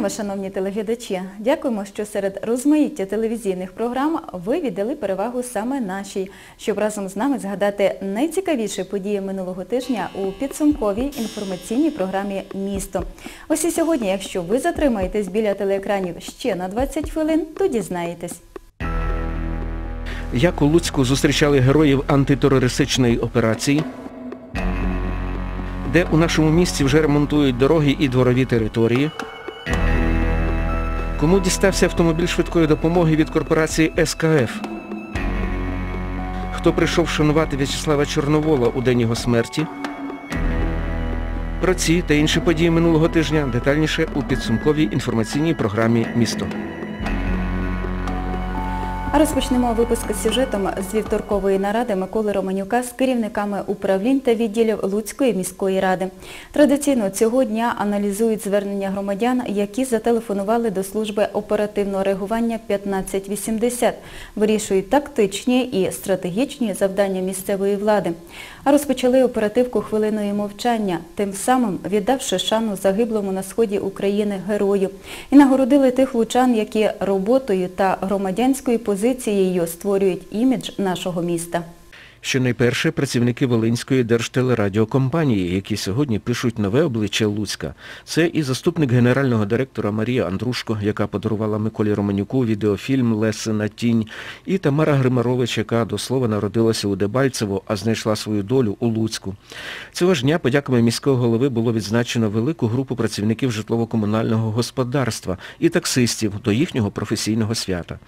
Вітаємо вас, шановні телеглядачі. Дякуємо, що серед розмаїття телевізійних програм ви віддали перевагу саме нашій, щоб разом з нами згадати найцікавіші події минулого тижня у підсумковій інформаційній програмі «Місто». Ось і сьогодні, якщо ви затримаєтесь біля телеекранів ще на 20 хвилин, то дізнаєтесь. Як у Луцьку зустрічали героїв антитерористичної операції, де у нашому місті вже ремонтують дороги і дворові території, кому дістався автомобіль швидкої допомоги від корпорації СКФ, хто прийшов шанувати В'ячеслава Чорновола у день його смерті. Про ці та інші події минулого тижня детальніше у підсумковій інформаційній програмі «Місто». А розпочнемо випуск з сюжетом з вівторкової наради Миколи Романюка з керівниками управлінь та відділів Луцької міської ради. Традиційно цього дня аналізують звернення громадян, які зателефонували до служби оперативного реагування 1580, вирішують тактичні і стратегічні завдання місцевої влади. А розпочали оперативку хвилиною мовчання, тим самим віддавши шану загиблому на сході України герою. І нагородили тих лучан, які роботою та громадянською позицією створюють імідж нашого міста. Щонайперше працівники Волинської держтелерадіокомпанії, які сьогодні пишуть нове обличчя Луцька. Це і заступник генерального директора Марія Андрушко, яка подарувала Миколі Романюку відеофільм Лесина тінь, і Тамара Гримарович, яка до слова народилася у Дебальцево, а знайшла свою долю у Луцьку. Цього ж дня подяками міського голови було відзначено велику групу працівників житлово-комунального господарства і таксистів до їхнього професійного свята.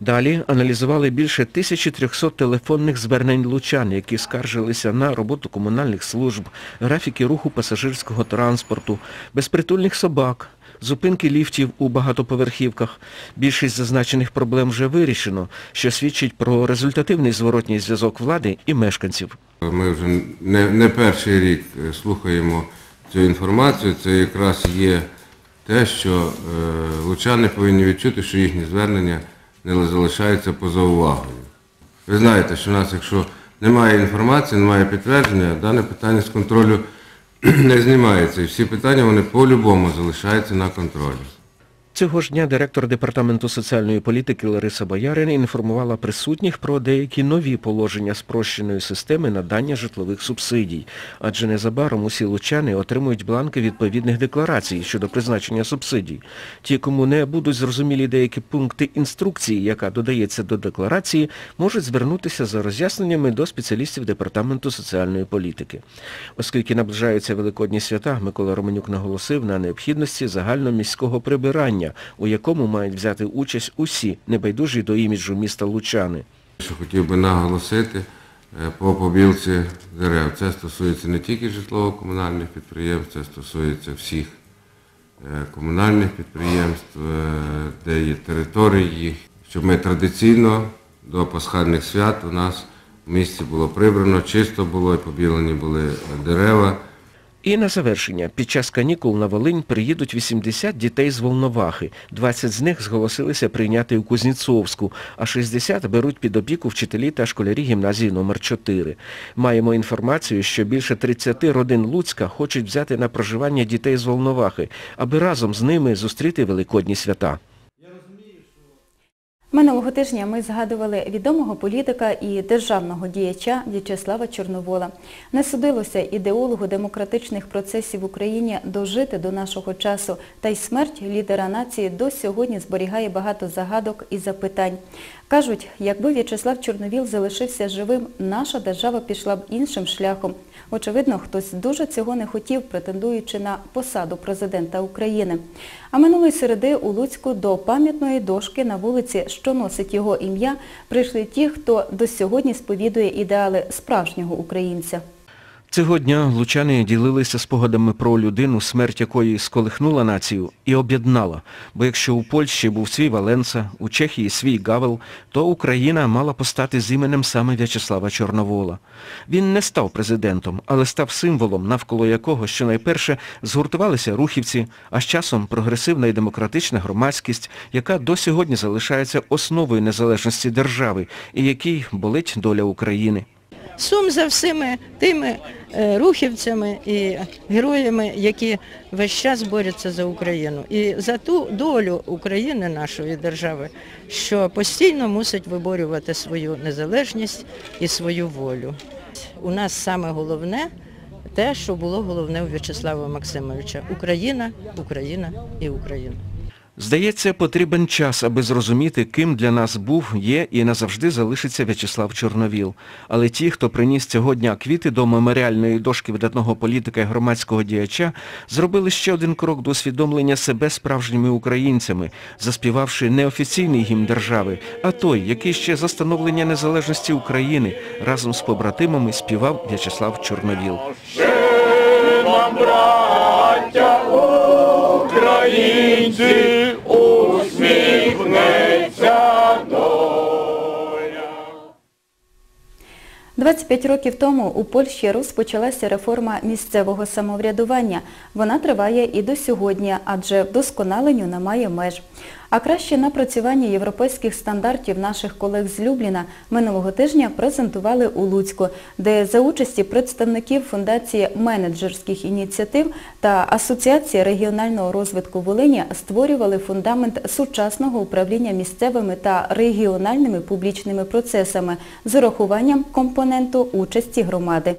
Далі аналізували більше 1300 телефонних звернень лучан, які скаржилися на роботу комунальних служб, графіки руху пасажирського транспорту, безпритульних собак, зупинки ліфтів у багатоповерхівках. Більшість зазначених проблем вже вирішено, що свідчить про результативний зворотній зв'язок влади і мешканців. Ми вже не, не перший рік е, слухаємо цю інформацію. Це якраз є те, що е, лучани повинні відчути, що їхні звернення не залишаються поза увагою. Ви знаєте, що в нас, якщо немає інформації, немає підтвердження, дане питання з контролю не знімається. І всі питання вони по-любому залишаються на контролі. Цього ж дня директор Департаменту соціальної політики Лариса Боярин інформувала присутніх про деякі нові положення спрощеної системи надання житлових субсидій, адже незабаром усі лучани отримують бланки відповідних декларацій щодо призначення субсидій. Ті, кому не будуть зрозумілі деякі пункти інструкції, яка додається до декларації, можуть звернутися за роз'ясненнями до спеціалістів Департаменту соціальної політики. Оскільки наближаються великодні свята, Микола Романюк наголосив на необхідності загальноміського прибирання, у якому мають взяти участь усі небайдужі до іміджу міста Лучани. Що хотів би наголосити е, по побілці дерев. Це стосується не тільки житлово-комунальних підприємств, це стосується всіх е, комунальних підприємств, е, де є території їх, щоб ми традиційно до пасхальних свят у нас в місті було прибрано, чисто було і побілені були дерева. І на завершення, під час канікул на Волинь приїдуть 80 дітей з Волновахи. 20 з них зголосилися прийняти у Кузнєцовську, а 60 беруть під опіку вчителі та школярі гімназії номер 4 Маємо інформацію, що більше 30 родин Луцька хочуть взяти на проживання дітей з Волновахи, аби разом з ними зустріти великодні свята. Минулого тижня ми згадували відомого політика і державного діяча В'ячеслава Чорновола. Не судилося ідеологу демократичних процесів в Україні дожити до нашого часу, та й смерть лідера нації до сьогодні зберігає багато загадок і запитань. Кажуть, якби В'ячеслав Чорновіл залишився живим, наша держава пішла б іншим шляхом. Очевидно, хтось дуже цього не хотів, претендуючи на посаду президента України. А минулої середи у Луцьку до пам'ятної дошки на вулиці, що носить його ім'я, прийшли ті, хто до сьогодні сповідує ідеали справжнього українця. Цього дня лучани ділилися спогадами про людину, смерть якої сколихнула націю і об'єднала. Бо якщо у Польщі був свій Валенса, у Чехії свій Гавел, то Україна мала постати з іменем саме В'ячеслава Чорновола. Він не став президентом, але став символом, навколо якого щонайперше згуртувалися рухівці, а з часом прогресивна і демократична громадськість, яка до сьогодні залишається основою незалежності держави і якій болить доля України. Сум за всіми тими е, рухівцями і героями, які весь час борються за Україну. І за ту долю України, нашої держави, що постійно мусить виборювати свою незалежність і свою волю. У нас саме головне те, що було головне у В'ячеслава Максимовича. Україна, Україна і Україна. Здається, потрібен час, аби зрозуміти, ким для нас був, є і назавжди залишиться В'ячеслав Чорновіл. Але ті, хто приніс цього дня квіти до меморіальної дошки видатного політика і громадського діяча, зробили ще один крок до усвідомлення себе справжніми українцями, заспівавши не офіційний гімн держави, а той, який ще за становлення незалежності України разом з побратимами співав В'ячеслав Чорновіл. Українці, усміхнеться доля. 25 років тому у Польщі розпочалася реформа місцевого самоврядування. Вона триває і до сьогодні, адже вдосконаленню немає меж. А краще напрацювання європейських стандартів наших колег з Любліна минулого тижня презентували у Луцьку, де за участі представників Фундації менеджерських ініціатив та Асоціації регіонального розвитку Волині створювали фундамент сучасного управління місцевими та регіональними публічними процесами з урахуванням компоненту участі громади.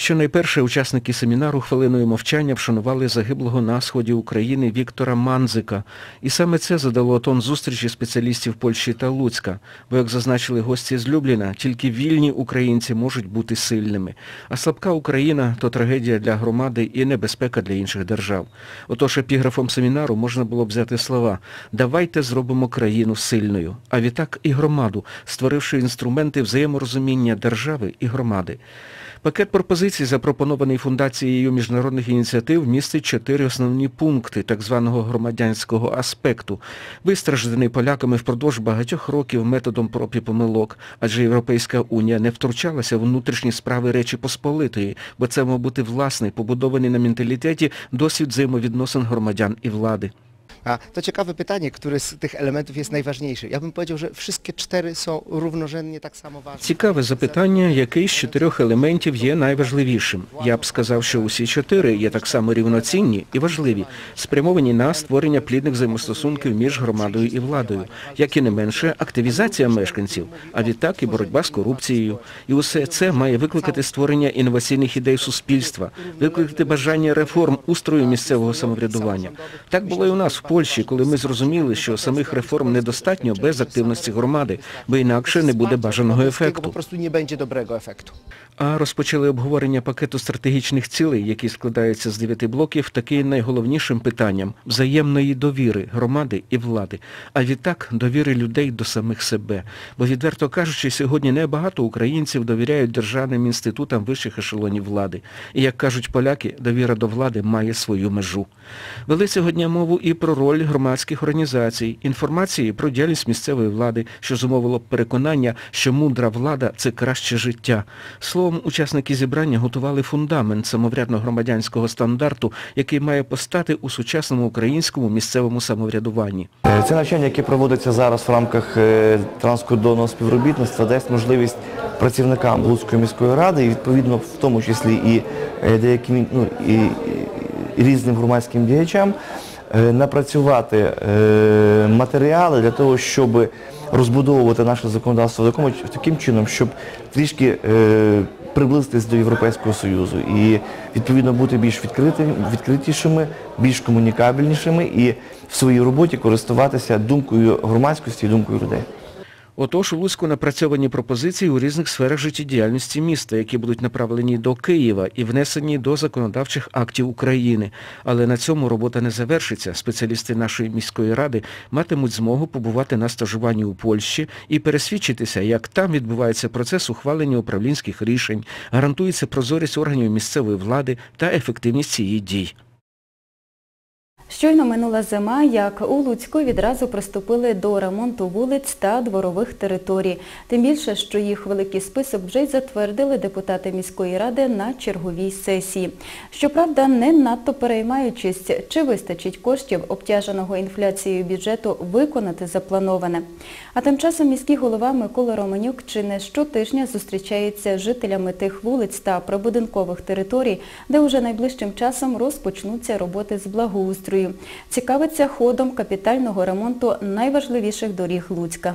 Щонайперше учасники семінару хвилиною мовчання вшанували загиблого на сході України Віктора Манзика. І саме це задало тон зустрічі спеціалістів Польщі та Луцька. Бо, як зазначили гості з Любліна, тільки вільні українці можуть бути сильними. А слабка Україна – то трагедія для громади і небезпека для інших держав. Отож, епіграфом семінару можна було взяти слова «Давайте зробимо країну сильною», а відтак і громаду, створивши інструменти взаєморозуміння держави і громади. Пакет пропозицій, запропонований Фундацією міжнародних ініціатив, містить чотири основні пункти так званого громадянського аспекту, вистражданий поляками впродовж багатьох років методом проб і помилок, адже Європейська Унія не втручалася в внутрішні справи Речі Посполитої, бо це мав бути власний, побудований на менталітеті досвід взаємовідносин громадян і влади. A to ciekawe pytanie, który z tych elementów jest najważniejszy. Ja bym powiedział, że wszystkie cztery są równorzędnie tak samo ważne. Цікаве запитання, який з чотирьох елементів є найважливішим. Я б сказав, що усі чотири є так само рівноцінні і важливі, спрямовані на створення плідних взаємостосунків між громадою і владою, як і не менше активізація мешканців, а відтак і боротьба з корупцією. І усе це має викликати створення інноваційних ідей суспільства, викликати бажання реформ устрою місцевого самоврядування. Так було і у нас в Польщі, коли ми зрозуміли, що самих реформ недостатньо без активності громади, бо інакше не буде бажаного ефекту. А розпочали обговорення пакету стратегічних цілей, який складається з дев'яти блоків, таки найголовнішим питанням взаємної довіри громади і влади, а відтак довіри людей до самих себе. Бо, відверто кажучи, сьогодні небагато українців довіряють державним інститутам вищих ешелонів влади. І, як кажуть поляки, довіра до влади має свою межу. Вели сьогодні мову і про роль громадських організацій, інформації про діяльність місцевої влади, що зумовило переконання, що мудра влада – це краще життя. Словом, учасники зібрання готували фундамент самоврядно-громадянського стандарту, який має постати у сучасному українському місцевому самоврядуванні. Е, Це навчання, яке проводиться зараз в рамках е, транскордонного співробітництва, дасть можливість працівникам Луцької міської ради, і відповідно в тому числі і е, деяким ну, і, і- і різним громадським діячам, напрацювати е, матеріали для того, щоб розбудовувати наше законодавство таким чином, щоб трішки е, приблизитись до Європейського Союзу і відповідно бути більш відкритими, відкритішими, більш комунікабельнішими і в своїй роботі користуватися думкою громадськості і думкою людей. Отож, у Луцьку напрацьовані пропозиції у різних сферах життєдіяльності міста, які будуть направлені до Києва і внесені до законодавчих актів України. Але на цьому робота не завершиться. Спеціалісти нашої міської ради матимуть змогу побувати на стажуванні у Польщі і пересвідчитися, як там відбувається процес ухвалення управлінських рішень, гарантується прозорість органів місцевої влади та ефективність її дій. Щойно минула зима, як у Луцьку відразу приступили до ремонту вулиць та дворових територій. Тим більше, що їх великий список вже й затвердили депутати міської ради на черговій сесії. Щоправда, не надто переймаючись, чи вистачить коштів обтяженого інфляцією бюджету виконати заплановане. А тим часом міський голова Микола Романюк чи не щотижня зустрічається з жителями тих вулиць та прибудинкових територій, де уже найближчим часом розпочнуться роботи з благоустрою. Цікавиться ходом капітального ремонту найважливіших доріг Луцька.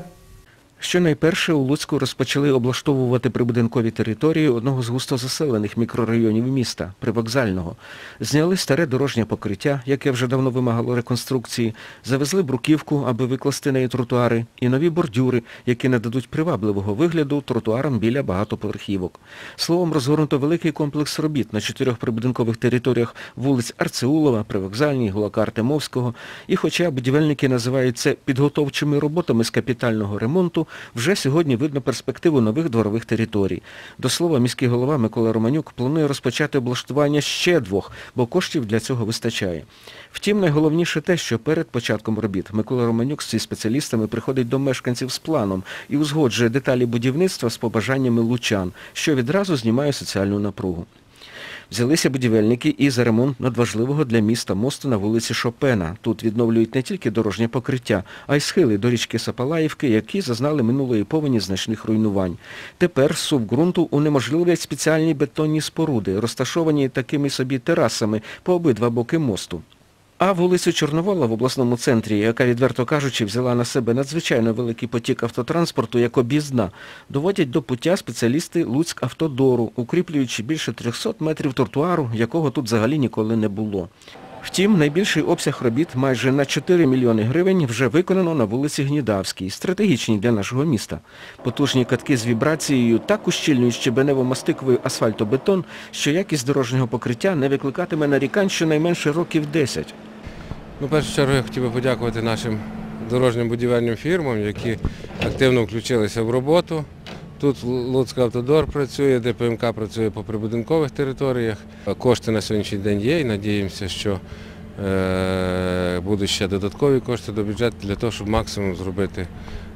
Щонайперше у Луцьку розпочали облаштовувати прибудинкові території одного з густозаселених мікрорайонів міста, привокзального. Зняли старе дорожнє покриття, яке вже давно вимагало реконструкції, завезли бруківку, аби викласти неї тротуари, і нові бордюри, які нададуть привабливого вигляду тротуарам біля багатоповерхівок. Словом, розгорнуто великий комплекс робіт на чотирьох прибудинкових територіях вулиць Арцеулова, Привокзальній, Гулака Артемовського. І хоча будівельники називають це підготовчими роботами з капітального ремонту, вже сьогодні видно перспективу нових дворових територій. До слова, міський голова Микола Романюк планує розпочати облаштування ще двох, бо коштів для цього вистачає. Втім, найголовніше те, що перед початком робіт Микола Романюк зі спеціалістами приходить до мешканців з планом і узгоджує деталі будівництва з побажаннями лучан, що відразу знімає соціальну напругу. Взялися будівельники і за ремонт надважливого для міста мосту на вулиці Шопена. Тут відновлюють не тільки дорожнє покриття, а й схили до річки Сапалаївки, які зазнали минулої повені значних руйнувань. Тепер сув ґрунту унеможливлять спеціальні бетонні споруди, розташовані такими собі терасами по обидва боки мосту. А вулицю Чорновола в обласному центрі, яка, відверто кажучи, взяла на себе надзвичайно великий потік автотранспорту як об'їзна, доводять до пуття спеціалісти Луцьк-Автодору, укріплюючи більше 300 метрів тротуару, якого тут взагалі ніколи не було. Втім, найбільший обсяг робіт майже на 4 мільйони гривень вже виконано на вулиці Гнідавській, стратегічній для нашого міста. Потужні катки з вібрацією так ущільнюють щебенево-мастиковий асфальтобетон, що якість дорожнього покриття не викликатиме нарікань щонайменше років 10. Ну, в першу чергу я хотів би подякувати нашим дорожнім будівельним фірмам, які активно включилися в роботу. Тут Луцька Автодор працює, ДПМК працює по прибудинкових територіях. Кошти на сьогоднішній день є і надіємося, що е, будуть ще додаткові кошти до бюджету для того, щоб максимум зробити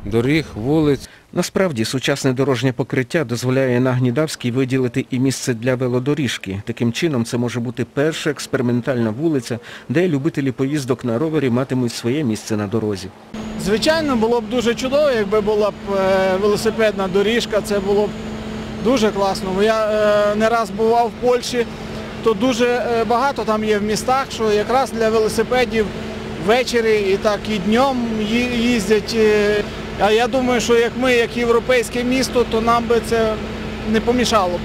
доріг, вулиць. Насправді, сучасне дорожнє покриття дозволяє на Гнідавській виділити і місце для велодоріжки. Таким чином, це може бути перша експериментальна вулиця, де любителі поїздок на ровері матимуть своє місце на дорозі. Звичайно, було б дуже чудово, якби була б е, велосипедна доріжка, це було б дуже класно. Я е, не раз бував в Польщі, то дуже е, багато там є в містах, що якраз для велосипедів ввечері і так і днем їздять. А я думаю, що як ми, як європейське місто, то нам би це не помішало. б.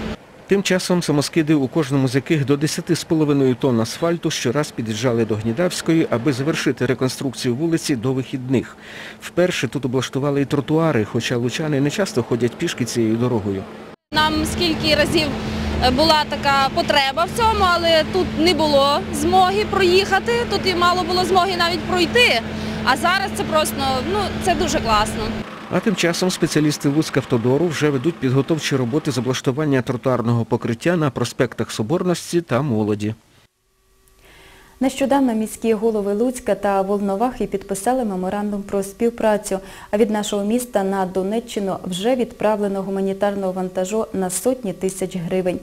Тим часом самоскиди, у кожному з яких до 10,5 тонн асфальту щораз під'їжджали до Гнідавської, аби завершити реконструкцію вулиці до вихідних. Вперше тут облаштували і тротуари, хоча лучани не часто ходять пішки цією дорогою. Нам скільки разів е, була така потреба в цьому, але тут не було змоги проїхати, тут і мало було змоги навіть пройти. А зараз це просто ну це дуже класно. А тим часом спеціалісти Вузкавтодору вже ведуть підготовчі роботи з облаштування тротуарного покриття на проспектах Соборності та Молоді. Нещодавно міські голови Луцька та Волновахи підписали меморандум про співпрацю, а від нашого міста на Донеччину вже відправлено гуманітарного вантажу на сотні тисяч гривень.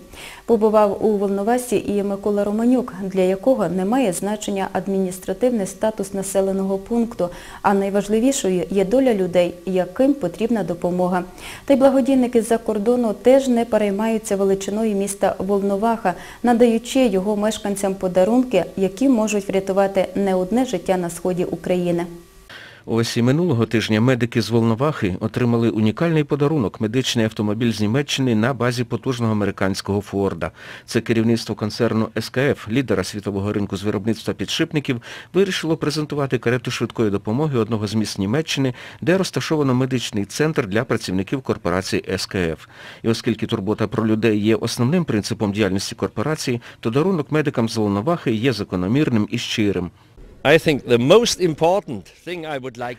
Побував у Волновасі і Микола Романюк, для якого немає значення адміністративний статус населеного пункту, а найважливішою є доля людей, яким потрібна допомога. Та й благодійники з-за кордону теж не переймаються величиною міста Волноваха, надаючи його мешканцям подарунки, які можуть врятувати не одне життя на сході України. Ось і минулого тижня медики з Волновахи отримали унікальний подарунок – медичний автомобіль з Німеччини на базі потужного американського Форда. Це керівництво концерну СКФ, лідера світового ринку з виробництва підшипників, вирішило презентувати карету швидкої допомоги одного з міст Німеччини, де розташовано медичний центр для працівників корпорації СКФ. І оскільки турбота про людей є основним принципом діяльності корпорації, то дарунок медикам з Волновахи є закономірним і щирим.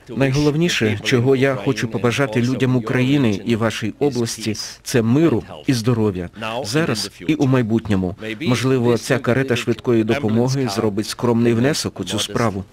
Найголовніше, чого я хочу побажати людям України і вашій області, це миру і здоров'я. Зараз і у майбутньому. Можливо, ця карета швидкої допомоги зробить скромний внесок у цю справу.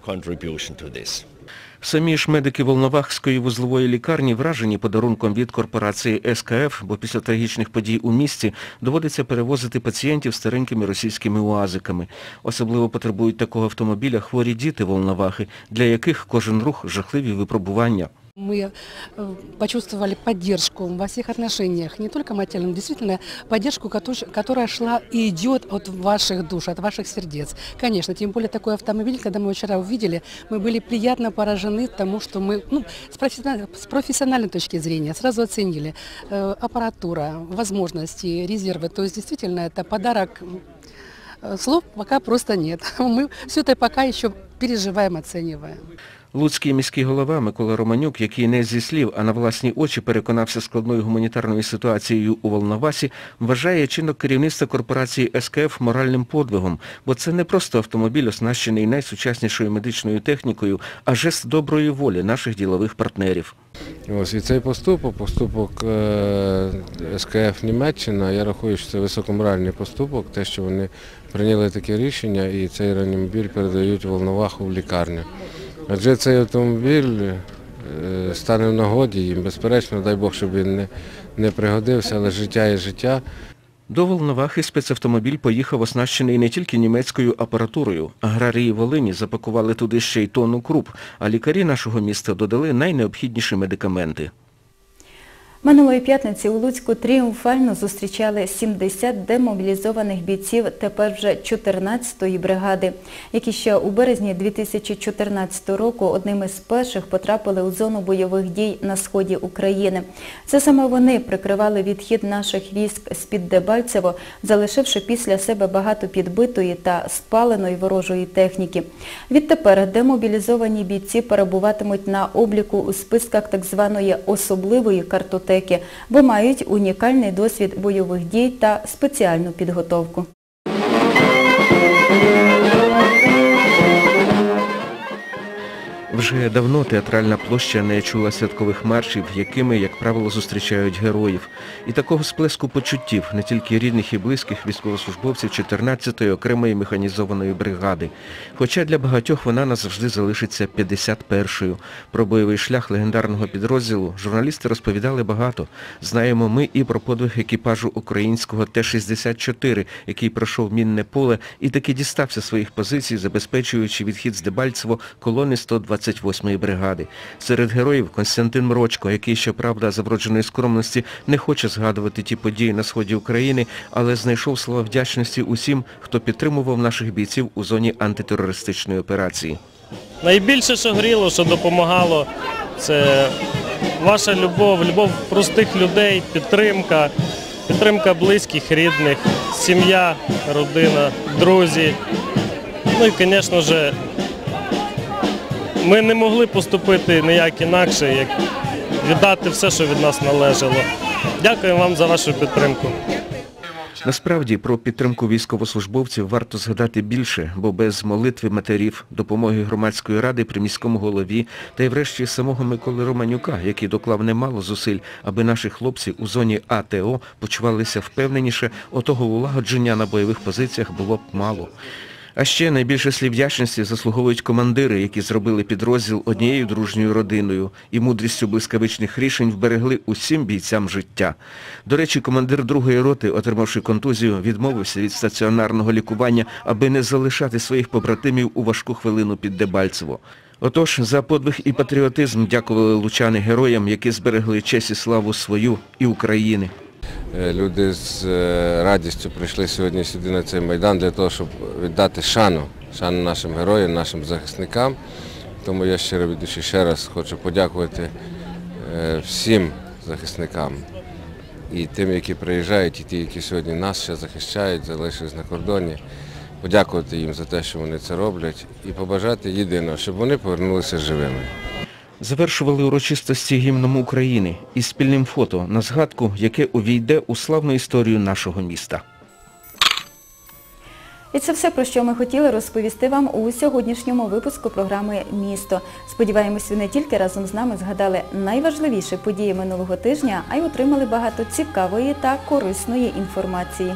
Самі ж медики Волновахської вузлової лікарні вражені подарунком від корпорації СКФ, бо після трагічних подій у місті доводиться перевозити пацієнтів старенькими російськими уазиками. Особливо потребують такого автомобіля хворі діти Волновахи, для яких кожен рух жахливі випробування. Мы э, почувствовали поддержку во всех отношениях, не только материальную, действительно поддержку, кото- которая шла и идет от ваших душ, от ваших сердец. Конечно, тем более такой автомобиль, когда мы вчера увидели, мы были приятно поражены тому, что мы ну, с, профессиональной, с профессиональной точки зрения сразу оценили э, аппаратура, возможности, резервы. То есть действительно это подарок. Э, Слов пока просто нет. Мы все это пока еще переживаем, оцениваем. Луцький міський голова Микола Романюк, який не зі слів, а на власні очі переконався складною гуманітарною ситуацією у Волновасі, вважає чинок керівництва корпорації СКФ моральним подвигом, бо це не просто автомобіль, оснащений найсучаснішою медичною технікою, а жест доброї волі наших ділових партнерів. Ось і цей поступок, поступок е, СКФ Німеччина, я рахую, що це високоморальний поступок, те, що вони прийняли таке рішення і цей реанімобіль передають Волноваху в лікарню. Адже цей автомобіль е, стане в нагоді їм, безперечно, дай Бог, щоб він не, не пригодився, але життя є життя. До Волновахи спецавтомобіль поїхав оснащений не тільки німецькою апаратурою. Аграрії Волині запакували туди ще й тонну круп, а лікарі нашого міста додали найнеобхідніші медикаменти. Минулої п'ятниці у Луцьку тріумфально зустрічали 70 демобілізованих бійців тепер вже 14-ї бригади, які ще у березні 2014 року одним із перших потрапили у зону бойових дій на сході України. Це саме вони прикривали відхід наших військ з-під Дебальцево, залишивши після себе багато підбитої та спаленої ворожої техніки. Відтепер демобілізовані бійці перебуватимуть на обліку у списках так званої особливої картотеки, бо мають унікальний досвід бойових дій та спеціальну підготовку. Вже давно театральна площа не чула святкових маршів, якими, як правило, зустрічають героїв. І такого сплеску почуттів не тільки рідних і близьких військовослужбовців 14-ї окремої механізованої бригади. Хоча для багатьох вона назавжди залишиться 51-ю. Про бойовий шлях легендарного підрозділу журналісти розповідали багато. Знаємо ми і про подвиг екіпажу українського Т-64, який пройшов мінне поле і таки дістався своїх позицій, забезпечуючи відхід з Дебальцево колони 128-ї бригади. Серед героїв Константин Мрочко, який, щоправда, за вродженої скромності не хоче згадувати ті події на сході України, але знайшов слова вдячності усім, хто підтримував наших бійців у зоні антитерористичної операції. Найбільше, що гріло, що допомагало, це ваша любов, любов простих людей, підтримка, підтримка близьких, рідних, сім'я, родина, друзі. Ну і, звісно ж, ми не могли поступити ніяк інакше, як віддати все, що від нас належало. Дякую вам за вашу підтримку. Насправді про підтримку військовослужбовців варто згадати більше, бо без молитви матерів, допомоги громадської ради при міському голові та й врешті самого Миколи Романюка, який доклав немало зусиль, аби наші хлопці у зоні АТО почувалися впевненіше, отого улагодження на бойових позиціях було б мало. А ще найбільше слів вдячності заслуговують командири, які зробили підрозділ однією дружньою родиною і мудрістю блискавичних рішень вберегли усім бійцям життя. До речі, командир другої роти, отримавши контузію, відмовився від стаціонарного лікування, аби не залишати своїх побратимів у важку хвилину під Дебальцево. Отож, за подвиг і патріотизм дякували лучани героям, які зберегли честь і славу свою і України. Е, Люди з е, радістю прийшли сьогодні сюди на цей майдан для того, щоб віддати шану, шану нашим героям, нашим захисникам. Тому я щиро від ще раз хочу подякувати е, всім захисникам і тим, які приїжджають, і ті, які сьогодні нас ще захищають, залишились на кордоні. Подякувати їм за те, що вони це роблять, і побажати єдиного, щоб вони повернулися живими. Завершували урочистості гімном України із спільним фото на згадку, яке увійде у славну історію нашого міста. І це все, про що ми хотіли розповісти вам у сьогоднішньому випуску програми Місто. Сподіваємось, ви не тільки разом з нами згадали найважливіші події минулого тижня, а й отримали багато цікавої та корисної інформації.